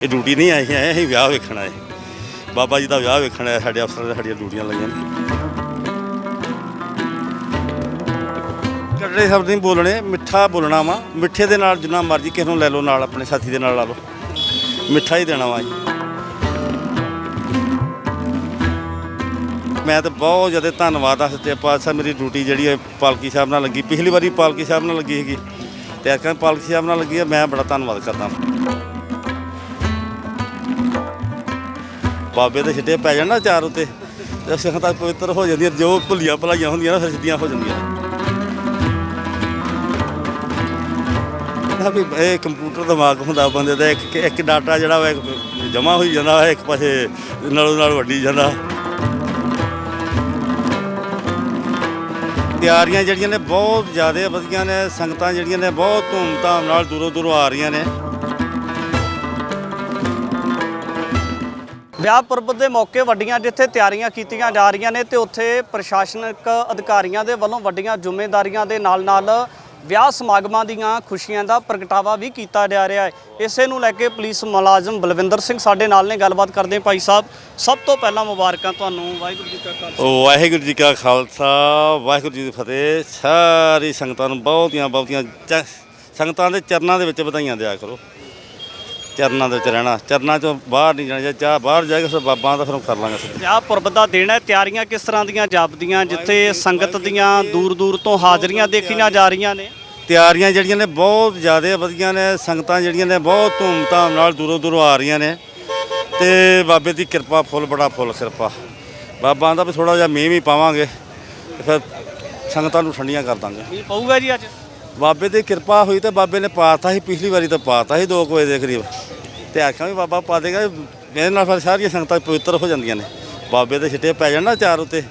ਇਹ ਡਿਊਟੀ ਨਹੀਂ ਆਈ ਹੈ ਅਸੀਂ ਵਿਆਹ ਵੇਖਣਾ ਹੈ ਬਾਬਾ ਜੀ ਦਾ ਵਿਆਹ ਵੇਖਣ ਆਏ, ਸਾਡੇ ਅਫਸਰਾਂ ਦੇ ਸਾਡੀਆਂ ਡਿਊਟੀਆਂ ਲੱਗੀਆਂ। ਨੇ ਕੱਟੜੇ ਸ਼ਬਦ ਨਹੀਂ ਬੋਲਣੇ, ਮਿੱਠਾ ਬੋਲਣਾ ਵਾ। ਮਿੱਠੇ ਦੇ ਨਾਲ ਜਿੰਨਾ ਮਰਜ਼ੀ ਕਿਸੇ ਨੂੰ ਲੈ ਲਓ, ਨਾਲ ਆਪਣੇ ਸਾਥੀ ਦੇ ਨਾਲ ਲਾ ਲਓ। ਮਿੱਠਾ ਹੀ ਦੇਣਾ ਵਾ ਜੀ। ਮੈਂ ਤਾਂ ਬਹੁਤ ਜ਼ਿਆਦਾ ਧੰਨਵਾਦ ਆ ਸੱਚੇ ਪਾਤਸ਼ਾਹ, ਮੇਰੀ ਡਿਊਟੀ ਜਿਹੜੀ ਹੈ ਪਾਲਕੀ ਸਾਹਿਬ ਨਾਲ ਲੱਗੀ। ਪਿਛਲੀ ਵਾਰੀ ਪਾਲਕੀ ਸਾਹਿਬ ਨਾਲ ਲੱਗੀ ਸੀਗੀ। ਤੇ ਅੱਜ ਪਾਲਕੀ ਸਾਹਿਬ ਨਾਲ ਲੱਗੀ ਹੈ ਮੈਂ ਬੜਾ ਧੰਨਵਾਦ ਕਰਦਾ ਬਾਬੇ ਦੇ ਛਿੱਟੇ ਪੈ ਜਾਣ ਨਾ ਚਾਰ ਉੱਤੇ, ਤੇ ਸਿੱਖਾਂ ਤੱਕ ਪਵਿੱਤਰ ਹੋ ਜਾਂਦੀਆਂ, ਜੋ ਭੁੱਲੀਆਂ ਭਲਾਈਆਂ ਹੁੰਦੀਆਂ ਨਾ, ਫਿਰ ਸਿੱਧੀਆਂ ਹੋ ਜਾਂਦੀਆਂ। ਵੀ ਇਹ ਕੰਪਿਊਟਰ ਦਿਮਾਗ ਹੁੰਦਾ ਬੰਦੇ ਦਾ, ਇੱਕ ਇੱਕ ਡਾਟਾ ਜਿਹੜਾ ਵਾ ਜਮਾ ਹੋਈ ਜਾਂਦਾ, ਇੱਕ ਪਾਸੇ ਨਾਲੋਂ ਨਾਲ ਵੱਡੀ ਜਾਂਦਾ। ਤਿਆਰੀਆਂ ਜਿਹੜੀਆਂ ਨੇ ਬਹੁਤ ਜ਼ਿਆਦਾ ਵਧੀਆਂ ਨੇ, ਸੰਗਤਾਂ ਜਿਹੜੀਆਂ ਨੇ ਬਹੁਤ ਧੂਮ ਧਾਮ ਨਾਲ ਦੂਰੋਂ ਦੂਰੋਂ ਆ ਰਹੀਆਂ ਨੇ। ਵਿਆਹ ਪੁਰਬ ਦੇ ਮੌਕੇ ਵੱਡੀਆਂ ਜਿੱਥੇ ਤਿਆਰੀਆਂ ਕੀਤੀਆਂ ਜਾ ਰਹੀਆਂ ਨੇ ਤੇ ਉੱਥੇ ਪ੍ਰਸ਼ਾਸਨਿਕ ਅਧਿਕਾਰੀਆਂ ਦੇ ਵੱਲੋਂ ਵੱਡੀਆਂ ਜ਼ਿੰਮੇਵਾਰੀਆਂ ਦੇ ਨਾਲ-ਨਾਲ ਵਿਆਹ ਸਮਾਗਮਾਂ ਦੀਆਂ ਖੁਸ਼ੀਆਂ ਦਾ ਪ੍ਰਗਟਾਵਾ ਵੀ ਕੀਤਾ ਜਾ ਰਿਹਾ ਹੈ। ਇਸੇ ਨੂੰ ਲੈ ਕੇ ਪੁਲਿਸ ਮੁਲਾਜ਼ਮ ਬਲਵਿੰਦਰ ਸਿੰਘ ਸਾਡੇ ਨਾਲ ਨੇ। ਗੱਲਬਾਤ ਕਰਦੇ ਭਾਈ ਸਾਹਿਬ, ਸਭ ਤੋਂ ਪਹਿਲਾਂ ਮੁਬਾਰਕਾਂ ਤੁਹਾਨੂੰ। ਵਾਹਿਗੁਰੂ ਜੀ ਕਾ ਖਾਲਸਾ। ਵਾਹਿਗੁਰੂ ਜੀ ਕਾ ਖਾਲਸਾ, ਵਾਹਿਗੁਰੂ ਜੀ ਦੀ ਫਤਿਹ। ਸਾਰੀ ਸੰਗਤਾਂ ਨੂੰ ਬਹੁਤੀਆਂ ਬਹੁਤੀਆਂ ਸੰਗਤਾਂ ਦੇ ਚਰਨਾਂ ਦੇ ਵਿੱਚ ਵਧਾਈਆਂ ਦਿਆ ਕਰੋ। ਚਰਨਾਂ ਦੇ ਵਿੱਚ ਰਹਿਣਾ ਚਰਨਾਂ ਚੋਂ ਬਾਹਰ ਨਹੀਂ ਜਾਣਾ ਜੇ ਚਾਹ ਬਾਹਰ ਜਾਏਗਾ ਫਿਰ ਬਾਬਾ ਦਾ ਫਿਰ ਕਰ ਲਾਂਗੇ ਸਿੱਧੇ। ਵਿਆਹ ਪੁਰਬ ਦਾ ਦਿਨ ਹੈ ਤਿਆਰੀਆਂ ਕਿਸ ਤਰ੍ਹਾਂ ਦੀਆਂ ਜਾਪਦੀਆਂ ਜਿੱਥੇ ਸੰਗਤ ਦੀਆਂ ਦੂਰ-ਦੂਰ ਤੋਂ ਹਾਜ਼ਰੀਆਂ ਦੇਖੀਆਂ ਜਾ ਰਹੀਆਂ ਨੇ? ਤਿਆਰੀਆਂ ਜਿਹੜੀਆਂ ਨੇ ਬਹੁਤ ਜ਼ਿਆਦਾ ਵਧੀਆਂ ਨੇ ਸੰਗਤਾਂ ਜਿਹੜੀਆਂ ਨੇ ਬਹੁਤ ਧੂਮਧਾਮ ਨਾਲ ਦੂਰੋਂ ਦੂਰੋਂ ਆ ਰਹੀਆਂ ਨੇ। ਤੇ ਬਾਬੇ ਦੀ ਕਿਰਪਾ ਫੁੱਲ ਬੜਾ ਫੁੱਲ ਕਿਰਪਾ। ਬਾਬਾ ਆਂਦਾ ਵੀ ਥੋੜਾ ਜਿਹਾ ਮੀਂਹ ਵੀ ਪਾਵਾਂਗੇ ਤੇ ਫਿਰ ਸੰਗਤਾਂ ਨੂੰ ਠੰਡੀਆਂ ਕਰ ਦਾਂਗੇ। ਪਊਗਾ ਜੀ ਅੱਜ? ਬਾਬੇ ਦੀ ਕਿਰਪਾ ਹੋਈ ਤੇ ਬਾਬੇ ਨੇ ਪਾਤਾ ਸੀ ਪਿਛਲੀ ਵਾਰੀ ਤਾਂ ਪਾਤਾ ਸੀ 2 ਵਜੇ ਦੇ ਕਰੀਬ। ਤੇ ਆਖਾਂ ਵੀ ਬਾਬਾ ਪਾ ਦੇਗਾ ਮੇਰੇ ਨਾਲ ਫਿਰ ਸਾਰੀਆਂ ਸੰਗਤਾਂ ਪਵਿੱਤਰ ਹੋ ਜਾਂਦੀਆਂ ਨੇ। ਬਾਬੇ ਦੇ ਛਿੱਟੇ ਪੈ ਜਾਣ ਨਾ ਚਾਰ ਉੱਤੇ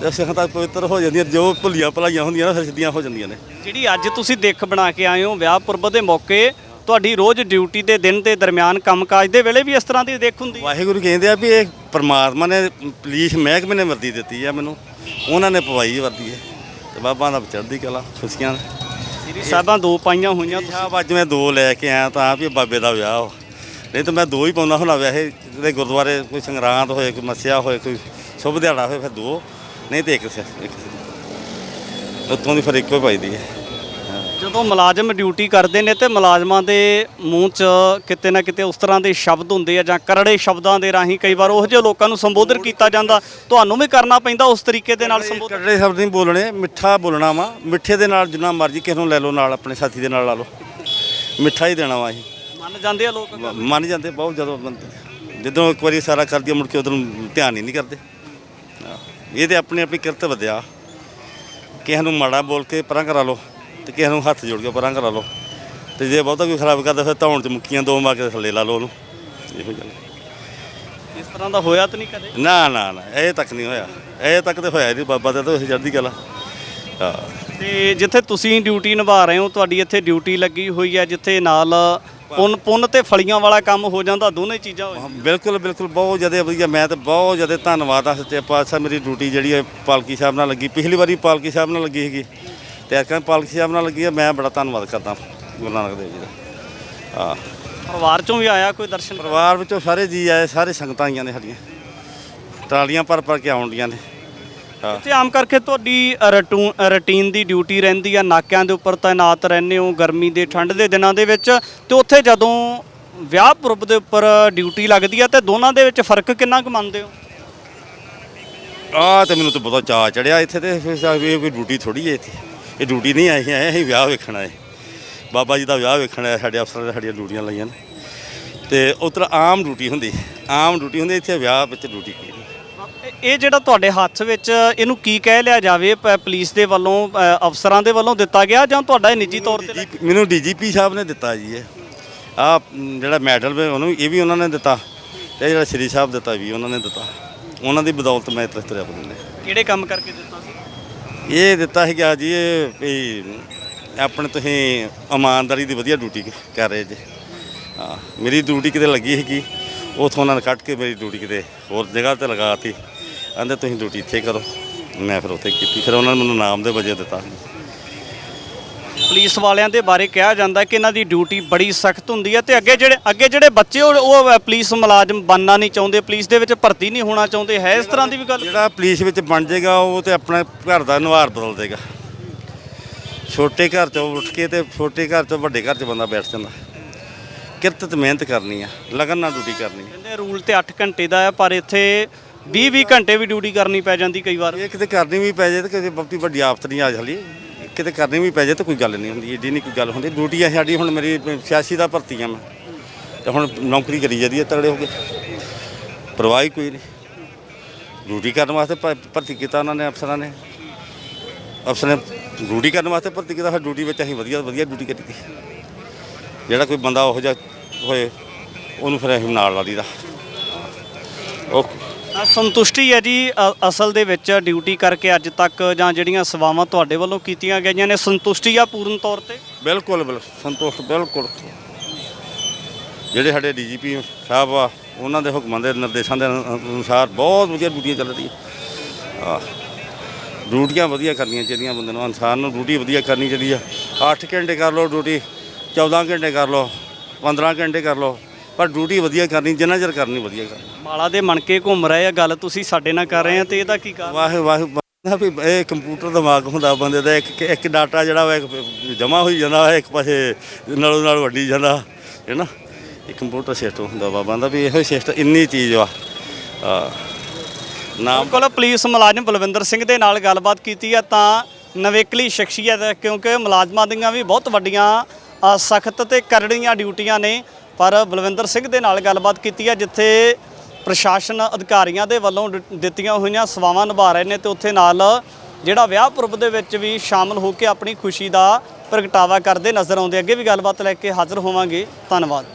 ਤੇ ਸੰਗਤਾਂ ਪਵਿੱਤਰ ਹੋ ਜਾਂਦੀਆਂ ਜੋ ਭੁੱਲੀਆਂ ਭਲਾਈਆਂ ਹੁੰਦੀਆਂ ਨਾ ਫਿਰ ਸਿੱਧੀਆਂ ਹੋ ਜਾਂਦੀਆਂ ਨੇ। ਜਿਹੜੀ ਅੱਜ ਤੁਸੀਂ ਦੇਖ ਬਣਾ ਕੇ ਆਏ ਹੋ ਵਿਆਹ ਪੁਰਬ ਦੇ ਮੌਕੇ ਤੁਹਾਡੀ ਰੋਜ਼ ਡਿਊਟੀ ਦੇ ਦਿਨ ਦੇ ਦਰਮਿਆਨ ਕੰਮਕਾਜ ਦੇ ਵੇਲੇ ਵੀ ਇਸ ਤਰ੍ਹਾਂ ਦੀ ਦੇਖ ਹੁੰਦੀ ਵਾਹਿਗੁਰੂ ਕਹਿੰਦੇ ਆ ਵੀ ਇਹ ਪਰਮਾਤਮਾ ਨੇ ਪੁਲਿਸ ਮਹਿਕਮੇ ਨੇ ਵਰਦੀ ਦਿੱਤੀ ਆ ਮੈਨੂੰ। ਉਹਨਾਂ ਨੇ ਪਵਾਈ ਵਰਦੀ ਹੈ। ਤੇ ਬਾਬਾ ਦਾ ਚੜ੍ਹਦੀ ਕਲਾ ਖੁਸ਼ੀਆਂ ਸ੍ਰੀ ਸਾਹਿਬਾਂ ਦੋ ਪਾਈਆਂ ਹੋਈਆਂ ਤੁਸੀਂ ਸਾਹਿਬ ਅੱਜ ਮੈਂ ਦੋ ਲੈ ਕੇ ਆਇਆ ਤਾਂ ਵੀ ਬਾਬੇ ਦਾ ਵਿਆਹ ਵਾ। ਨਹੀਂ ਤਾਂ ਮੈਂ ਦੋ ਹੀ ਪਾਉਂਦਾ ਹੁੰਦਾ ਵੈਸੇ ਕਿਤੇ ਗੁਰਦੁਆਰੇ ਕੋਈ ਸੰਗਰਾਂਦ ਹੋਏ ਕੋਈ ਮੱਸਿਆ ਹੋਏ ਕੋਈ ਸ਼ੁਭ ਦਿਹਾੜਾ ਹੋਏ ਫਿਰ ਦੋ। ਨਹੀਂ ਤੇ ਇੱਕ ਸੇ ਇੱਕ ਉਤੋਂ ਦੀ ਫਿਰ ਇੱਕੋ ਹੀ ਪਾਈਦੀ ਹੈ। ਜਦੋਂ ਮੁਲਾਜ਼ਮ ਡਿਊਟੀ ਕਰਦੇ ਨੇ ਤੇ ਮੁਲਾਜ਼ਮਾਂ ਦੇ ਮੂੰਹ 'ਚ ਕਿਤੇ ਨਾ ਕਿਤੇ ਉਸ ਤਰ੍ਹਾਂ ਦੇ ਸ਼ਬਦ ਹੁੰਦੇ ਆ ਜਾਂ ਕਰੜੇ ਸ਼ਬਦਾਂ ਦੇ ਰਾਹੀਂ ਕਈ ਵਾਰ ਉਹ ਜਿਹੇ ਲੋਕਾਂ ਨੂੰ ਸੰਬੋਧਨ ਕੀਤਾ ਜਾਂਦਾ। ਤੁਹਾਨੂੰ ਵੀ ਕਰਨਾ ਪੈਂਦਾ ਉਸ ਤਰੀਕੇ ਦੇ ਨਾਲ ਸੰਬੋਧਨ ਕੱਟੜੇ ਸ਼ਬਦ ਨਹੀਂ ਬੋਲਣੇ ਮਿੱਠਾ ਬੋਲਣਾ ਵਾ। ਮਿੱਠੇ ਦੇ ਨਾਲ ਜਿੰਨਾ ਮਰਜ਼ੀ ਕਿਸੇ ਨੂੰ ਲੈ ਲਓ ਨਾਲ ਆਪਣੇ ਸਾਥੀ ਦੇ ਨਾਲ ਲਾ ਲਓ। ਮਿੱਠਾ ਹੀ ਦੇਣਾ ਵਾ ਅਸੀਂ ਮੰਨ ਜਾਂਦੇ ਆ ਲੋਕ? ਮੰਨ ਜਾਂਦੇ ਬਹੁਤ ਜਦੋਂ ਬੰਦੇ ਜਦੋਂ ਇੱਕ ਵਾਰੀ ਸਾਰਾ ਕਰ ਦਿਆ ਮੁੜ ਕੇ ਉਧਰ ਧਿਆਨ ਹੀ ਨਹੀਂ ਕਰਦੇ। ਆਹ, ਇਹ ਤੇ ਆਪਣੀ ਆਪਣੀ ਕਿਰਤ ਵਧਿਆ। ਕਿਸੇ ਨੂੰ ਮਾੜਾ ਬੋਲ ਕੇ ਪਰਾਂ ਕਰਾ ਲਓ। ਤੇ ਕਿਸੇ ਨੂੰ ਹੱਥ ਜੋੜ ਕੇ ਪਰਾਂ ਕਰਾ ਲਓ। ਤੇ ਜੇ ਬਹੁਤਾ ਕੋਈ ਖਰਾਬ ਕਰਦਾ ਫਿਰ ਧੌਣ ਚ ਮੁੱਕੀਆਂ ਦੋ ਮਾਰ ਕੇ ਥੱਲੇ ਲਾ ਲਓ ਉਹਨੂੰ। ਇਹੋ ਗੱਲ ਇਸ ਤਰ੍ਹਾਂ ਦਾ ਹੋਇਆ ਤਾਂ ਨਹੀਂ ਕਦੇ? ਨਾ ਨਾ ਨਾ ਇਹ ਤੱਕ ਨਹੀਂ ਹੋਇਆ। ਇਹ ਤੱਕ ਤੇ ਹੋਇਆ ਨਹੀਂ ਬਾਬਾ ਦਾ ਤਾਂ ਚੜ੍ਹਦੀ ਕਲਾ। ਹਾਂ। ਤੇ ਜਿੱਥੇ ਤੁਸੀਂ ਡਿਊਟੀ ਨਿਭਾ ਰਹੇ ਹੋ ਤੁਹਾਡੀ ਇੱਥੇ ਡਿਊਟੀ ਲੱਗੀ ਹੋਈ ਹੈ ਜਿੱਥੇ ਨਾਲ ਪੁੰਨ ਪੁੰਨ ਤੇ ਫਲੀਆਂ ਵਾਲਾ ਕੰਮ ਹੋ ਜਾਂਦਾ ਦੋਨੇ ਚੀਜ਼ਾਂ ਹੋ ਹਾਂ, ਬਿਲਕੁਲ ਬਿਲਕੁਲ ਬਹੁਤ ਜ਼ਿਆਦਾ ਵਧੀਆ। ਮੈਂ ਤਾਂ ਬਹੁਤ ਜ਼ਿਆਦਾ ਧੰਨਵਾਦ ਆ ਸੱਚੇ ਪਾਤਸ਼ਾਹ। ਮੇਰੀ ਡਿਊਟੀ ਜਿਹੜੀ ਹੈ ਪਾਲਕੀ ਸਾਹਿਬ ਨਾਲ ਲੱਗੀ। ਪਿਛਲੀ ਵਾਰੀ ਪਾਲਕੀ ਸਾਹਿਬ ਨਾਲ ਲੱਗੀ ਸੀਗੀ। ਤੇ ਅੱਜ ਪਾਲਕੀ ਸਾਹਿਬ ਨਾਲ ਲੱਗੀ ਹੈ ਮੈਂ ਬੜਾ ਧੰਨਵਾਦ ਕਰਦਾ ਗੁਰੂ ਨਾਨਕ ਦੇਵ ਜੀ ਦਾ। ਹਾਂ। ਪਰਿਵਾਰ ਚੋਂ ਵੀ ਆਇਆ ਕੋਈ ਦਰਸ਼ਨ? ਕਰਨ? ਪਰਿਵਾਰ ਵਿੱਚੋਂ ਸਾਰੇ ਜੀ ਆਏ ਸਾਰੇ ਸੰਗਤਾਂ ਆਈਆਂ ਨੇ ਸਾਡੀਆਂ। ਟਰਾਲੀਆਂ ਭਰ ਭਰ ਕੇ ਆਉਂਦੀਆਂ ਨੇ। ਹਾਂ। ਤੇ ਆਮ ਕਰਕੇ ਤੁਹਾਡੀ ਰਟੂ- ਰੁਟੀਨ ਦੀ ਡਿਊਟੀ ਰਹਿੰਦੀ ਆ ਨਾਕਿਆਂ ਦੇ ਉੱਪਰ ਤਾਇਨਾਤ ਰਹਿੰਦੇ ਹੋ ਗਰਮੀ ਦੇ ਠੰਡ ਦੇ ਦਿਨਾਂ ਦੇ ਵਿੱਚ। ਤੇ ਉੱਥੇ ਜਦੋਂ ਵਿਆਹ ਪੁਰਬ ਦੇ ਉੱਪਰ ਡਿਊਟੀ ਲੱਗਦੀ ਆ ਤੇ ਦੋਨਾਂ ਦੇ ਵਿੱਚ ਫ਼ਰਕ ਕਿੰਨਾ ਕੁ ਮੰਨਦੇ ਹੋ? ਆ ਤੇ ਮੈਨੂੰ ਤਾਂ ਬਹੁਤ ਚਾਅ ਚੜਿਆ ਇੱਥੇ ਤੇ ਫਿਰ ਸਾ- ਇਹ ਕੋਈ ਡਿਊਟੀ ਥੋੜੀ ਹੈ ਇੱਥੇ। ਇਹ ਡਿਊਟੀ ਨਹੀਂ ਆਈ ਹੈ ਅਸੀਂ ਵਿਆਹ ਵੇਖਣਾ ਹੈ ਬਾਬਾ ਜੀ ਦਾ ਵਿਆਹ ਵੇਖਣਾ ਹੈ ਸਾਡੇ ਅਫਸਰਾਂ ਨੇ ਸਾਡੀਆਂ ਡਿਊਟੀਆਂ ਲਾਈਆਂ ਨੇ। ਤੇ ਉਤਰ ਆਮ ਡਿਊਟੀ ਹੁੰਦੀ ਆਮ ਡਿਊਟੀ ਹੁੰਦੀ ਇੱਥੇ ਵਿਆਹ ਵਿੱਚ ਡਿਊਟੀ ਕੀ ਇਹ- ਇਹ ਜਿਹੜਾ ਤੁਹਾਡੇ ਹੱਥ ਵਿੱਚ ਇਹਨੂੰ ਕੀ ਕਹਿ ਲਿਆ ਜਾਵੇ ਪ- ਪੁਲਿਸ ਦੇ ਵੱਲੋਂ ਅ, ਅਫਸਰਾਂ ਦੇ ਵੱਲੋਂ ਦਿੱਤਾ ਗਿਆ ਜਾਂ ਤੁਹਾਡਾ ਇਹ ਨਿੱਜੀ ਤੌਰ ਤੇ? DGP ਮੈਨੂੰ ਡੀਜੀਪੀ ਸਾਹਿਬ ਨੇ ਦਿੱਤਾ ਜੀ ਇਹ। ਆ ਜਿਹੜਾ ਮੈਡਲ ਵੇ ਉਹਨੂੰ ਇਹ ਵੀ ਉਹਨਾਂ ਨੇ ਦਿੱਤਾ ਤੇ ਇਹ ਜਿਹੜਾ ਸ਼੍ਰੀ ਸਾਹਿਬ ਦਿੱਤਾ ਵੀ ਉਹਨਾਂ ਨੇ ਦਿੱਤਾ। ਉਹਨਾਂ ਦੀ ਬਦੌਲਤ ਮੈਂ ਇੱਥੇ ਤੁਰਿਆ ਬੰਦੇ ਕਿਹੜੇ ਕੰਮ ਕਰਕੇ ਦਿੱਤਾ ਸੀ? ਇਹ ਦਿੱਤਾ ਸੀਗਾ ਜੀ ਇਹ ਵੀ ਆਪਣੇ ਤੁਸੀਂ ਇਮਾਨਦਾਰੀ ਦੀ ਵਧੀਆ ਡਿਊਟੀ ਕਰ ਰਹੇ ਜੀ। ਹਾਂ, ਮੇਰੀ ਡਿਊਟੀ ਕਿਤੇ ਲੱਗੀ ਸੀਗੀ, ਉਥੋਂ ਉਹਨਾਂ ਨੇ ਕੱਢ ਕੇ ਮੇਰੀ ਡਿਊਟੀ ਕਿਤੇ ਹੋਰ ਜਗ੍ਹਾ ਤੇ ਲਗਾਤੀ ਕਹਿੰਦੇ ਤੁਸੀਂ ਡਿਊਟੀ ਇੱਥੇ ਕਰੋ, ਮੈਂ ਫਿਰ ਉੱਥੇ ਕੀਤੀ। ਫਿਰ ਉਹਨਾਂ ਨੇ ਮੈਨੂੰ ਨਾਮ ਦੇ ਵਜੇ ਦਿੱਤਾ। ਪੁਲਿਸ ਵਾਲਿਆਂ ਦੇ ਬਾਰੇ ਕਿਹਾ ਜਾਂਦਾ ਕਿ ਇਹਨਾਂ ਦੀ ਡਿਊਟੀ ਬੜੀ ਸਖਤ ਹੁੰਦੀ ਹੈ ਤੇ ਅੱਗੇ ਜਿਹੜੇ ਅੱਗੇ ਜਿਹੜੇ ਬੱਚੇ ਉਹ ਉਹ ਪੁਲਿਸ ਮੁਲਾਜ਼ਮ ਬਣਨਾ ਨਹੀਂ ਚਾਹੁੰਦੇ ਪੁਲਿਸ ਦੇ ਵਿੱਚ ਭਰਤੀ ਨਹੀਂ ਹੋਣਾ ਚਾਹੁੰਦੇ ਹੈ ਇਸ ਤਰ੍ਹਾਂ ਦੀ ਵੀ ਗੱਲ? ਜਿਹੜਾ ਪੁਲਿਸ ਵਿੱਚ ਬਣ ਜਾਏਗਾ ਉਹ ਤੇ ਆਪਣਾ ਘਰ ਦਾ ਨੁਹਾਰ ਬਦਲ ਦੇਗਾ। ਛੋਟੇ ਘਰ ਤੋਂ ਉੱਠ ਕੇ ਤੇ ਛੋਟੇ ਘਰ ਤੋਂ ਵੱਡੇ ਘਰ 'ਚ ਬੰਦਾ ਬੈਠ ਜਾਂਦਾ। ਕਿਰਤ ਤੇ ਮਿਹਨਤ ਕਰਨੀ ਆ ਲਗਨ ਨਾਲ ਡਿਊਟੀ ਕਰਨੀ ਆ। ਕਹਿੰਦੇ ਰੂਲ ਤੇ 8 ਘੰਟੇ ਦਾ ਹੈ ਪਰ ਇੱਥੇ 20 20 ਘੰਟੇ ਵੀ ਡਿਊਟੀ ਕਰਨੀ ਪੈ ਜਾਂਦੀ ਕਈ ਵਾਰ। ਇਹ ਕਿਤੇ ਕਰਨੀ ਵੀ ਪੈ ਜਾਏ ਤੇ ਕਿਤੇ ਬਹੁਤੀ ਵੱਡੀ ਆਫਤ ਨਹੀਂ ਆ ਜਾਂਦੀ ਕਿਤੇ ਕਰਨੀ ਵੀ ਪੈ ਜਾਏ ਤਾਂ ਕੋਈ ਗੱਲ ਨਹੀਂ ਹੁੰਦੀ, ਏਡੀ ਨਹੀਂ ਕੋਈ ਗੱਲ ਹੁੰਦੀ। ਡਿਊਟੀ ਆ ਸਾਡੀ, ਹੁਣ ਮੇਰੀ 86 ਦਾ ਭਰਤੀ ਆ ਮੈਂ। ਤੇ ਹੁਣ ਨੌਕਰੀ ਕਰੀ ਜਾਂਦੀ ਹੈ ਤਗੜੇ ਹੋ ਕੇ। ਪਰਵਾਹ ਹੀ ਕੋਈ ਨਹੀਂ। ਡਿਊਟੀ ਕਰਨ ਵਾਸਤੇ ਭ- ਭਰਤੀ ਕੀਤਾ ਉਹਨਾਂ ਨੇ, ਅਫਸਰਾਂ ਨੇ। ਅਫਸਰਾਂ ਨੇ ਡਿਊਟੀ ਕਰਨ ਵਾਸਤੇ ਭਰਤੀ ਕੀਤਾ, ਫਿਰ ਡਿਊਟੀ ਵਿੱਚ ਅਸੀਂ ਵਧੀਆ ਵਧੀਆ ਡਿਊਟੀ ਕੀਤੀ। ਜਿਹੜਾ ਕੋਈ ਬੰਦਾ ਉਹੋ ਜਿਹਾ ਹੋਏ, ਉਹਨੂੰ ਫਿਰ ਅਸੀਂ ਨਾਲ ਲਾ ਲਈਦਾ ਓਕੇ। ਸੰਤੁਸ਼ਟੀ ਹੈ ਜੀ, ਅ- ਅਸਲ ਦੇ ਵਿੱਚ ਡਿਊਟੀ ਕਰਕੇ ਅੱਜ ਤੱਕ ਜਾਂ ਜਿਹੜੀਆਂ ਸੇਵਾਵਾਂ ਤੁਹਾਡੇ ਵੱਲੋਂ ਕੀਤੀਆਂ ਗਈਆਂ ਨੇ, ਸੰਤੁਸ਼ਟੀ ਆ ਪੂਰਨ ਤੌਰ ਤੇ? ਬਿਲਕੁਲ ਬਿਲਕੁਲ, ਸੰਤੁਸ਼ਟ, ਬਿਲਕੁਲ। ਜਿਹੜੇ ਸਾਡੇ ਡੀਜੀਪੀ ਸਾਹਿਬ ਆ, ਉਹਨਾਂ ਦੇ ਹੁਕਮਾਂ ਦੇ ਨਿਰਦੇਸ਼ਾਂ ਦੇ ਅਨੁ- ਅਨੁਸਾਰ ਬਹੁਤ ਵਧੀਆ ਡਿਊਟੀਆਂ ਚੱਲ ਰਹੀਆਂ। ਆ, ਡਿਊਟੀਆਂ ਵਧੀਆ ਕਰਨੀਆਂ ਚਾਹੀਦੀਆਂ ਬੰਦੇ ਨੂੰ ਇਨਸਾਨ ਨੂੰ ਡਿਊਟੀ ਵਧੀਆ ਕਰਨੀ ਚਾਹੀਦੀ ਆ। 8 ਘੰਟੇ ਕਰ ਲਓ ਡਿਊਟੀ 14 ਘੰਟੇ ਕਰ ਲਓ 15 ਘੰਟੇ ਕਰ ਲਓ। ਪਰ ਡਿਊਟੀ ਵਧੀਆ ਕਰਨੀ ਜਿੰਨਾ ਚਿਰ ਕਰਨੀ ਵਧੀਆ ਕਰਨੀ। ਮਾਲਾ ਦੇ ਮਣਕੇ ਘੁੰਮ ਰਹੇ ਆ ਗੱਲ ਤੁਸੀਂ ਸਾਡੇ ਨਾਲ ਕਰ ਰਹੇ ਆ ਤੇ ਇਹਦਾ ਕੀ ਕਾਰਨ? ਵਾਹ ਵਾਹ ਬੰਦਾ ਵੀ ਇਹ ਕੰਪਿਊਟਰ ਦਿਮਾਗ ਹੁੰਦਾ ਬੰਦੇ ਦਾ ਇੱਕ ਇੱਕ ਡਾਟਾ ਜਿਹੜਾ ਵਾ ਇੱਕ ਜਮਾ ਹੋਈ ਜਾਂਦਾ ਇੱਕ ਪਾਸੇ ਨਾਲੋਂ ਨਾਲ ਵੱਡੀ ਜਾਂਦਾ ਹੈ ਨਾ? ਇਹ ਕੰਪਿਊਟਰ ਸਿਸਟਮ ਹੁੰਦਾ ਵਾ ਬੰਦਾ ਵੀ ਇਹੋ ਸਿਸਟਮ ਇੰਨੀ ਚੀਜ਼ ਵਾ। ਆ ਨਾਮ ਬਿਲਕੁਲ ਪੁਲਿਸ ਮੁਲਾਜ਼ਮ ਬਲਵਿੰਦਰ ਸਿੰਘ ਦੇ ਨਾਲ ਗੱਲਬਾਤ ਕੀਤੀ ਹੈ ਤਾਂ ਨਵੇਕਲੀ ਸ਼ਖਸੀਅਤ ਹੈ ਕਿਉਂਕਿ ਮੁਲਾਜ਼ਮਾਂ ਦੀਆਂ ਵੀ ਬਹੁਤ ਵੱਡੀਆਂ ਸਖਤ ਤੇ ਕਰੜੀਆਂ ਡਿਊਟੀਆਂ ਨੇ। ਪਰ ਬਲਵਿੰਦਰ ਸਿੰਘ ਦੇ ਨਾਲ ਗੱਲਬਾਤ ਕੀਤੀ ਹੈ, ਜਿੱਥੇ ਪ੍ਰਸ਼ਾਸਨ ਅਧਿਕਾਰੀਆਂ ਦੇ ਵੱਲੋਂ ਡ- ਦਿੱਤੀਆਂ ਹੋਈਆਂ ਸੇਵਾਵਾਂ ਨਿਭਾ ਰਹੇ ਨੇ ਤੇ ਉੱਥੇ ਨਾਲ ਜਿਹੜਾ ਵਿਆਹ ਪੁਰਬ ਦੇ ਵਿੱਚ ਵੀ ਸ਼ਾਮਲ ਹੋ ਕੇ ਆਪਣੀ ਖੁਸ਼ੀ ਦਾ ਪ੍ਰਗਟਾਵਾ ਕਰਦੇ ਨਜ਼ਰ ਆਉਂਦੇ ਅੱਗੇ ਵੀ ਗੱਲਬਾਤ ਲੈ ਕੇ ਹਾਜ਼ਰ ਹੋਵਾਂਗੇ। ਧੰਨਵਾਦ।